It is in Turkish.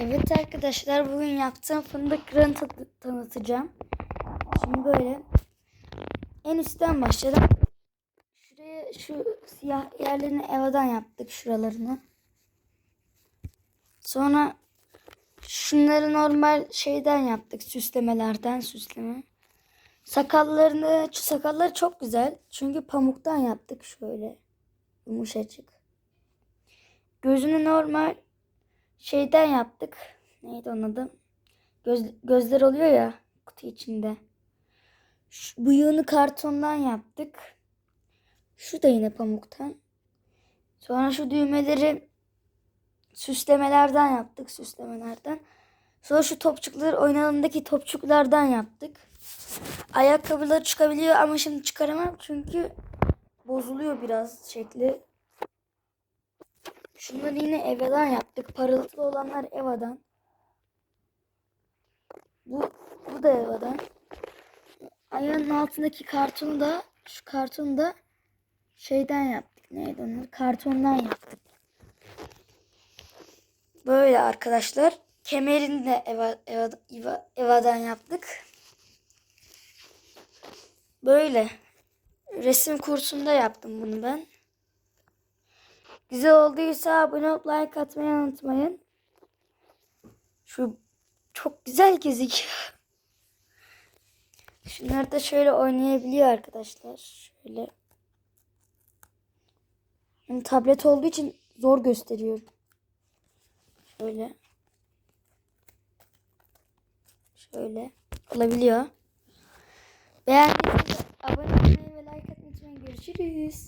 Evet arkadaşlar bugün yaptığım fındık kırığını ta- tanıtacağım. Şimdi böyle en üstten başladım. Şuraya şu siyah yerlerini evadan yaptık şuralarını. Sonra şunları normal şeyden yaptık süslemelerden süsleme. Sakallarını sakalları çok güzel. Çünkü pamuktan yaptık şöyle. Yumuşacık. Gözünü normal şeyden yaptık. Neydi onun adı? Göz, gözler oluyor ya kutu içinde. Şu, bıyığını kartondan yaptık. Şu da yine pamuktan. Sonra şu düğmeleri süslemelerden yaptık. Süslemelerden. Sonra şu topçukları oynanımdaki topçuklardan yaptık. Ayakkabıları çıkabiliyor ama şimdi çıkaramam çünkü bozuluyor biraz şekli. Şunları yine Eva'dan yaptık. Parıltılı olanlar Eva'dan. Bu, bu da Eva'dan. Ayağının altındaki kartonu da şu kartonu da şeyden yaptık. Neydi onlar? Kartondan yaptık. Böyle arkadaşlar. Kemerini de Eva, Eva, Eva, Eva'dan yaptık. Böyle. Resim kursunda yaptım bunu ben. Güzel olduysa abone olup like atmayı unutmayın. Şu çok güzel gözüküyor. Şunlar da şöyle oynayabiliyor arkadaşlar. Şöyle. Hem tablet olduğu için zor gösteriyor. Şöyle. Şöyle. Olabiliyor. Beğendiyseniz abone olmayı ve like atmayı unutmayın. Görüşürüz.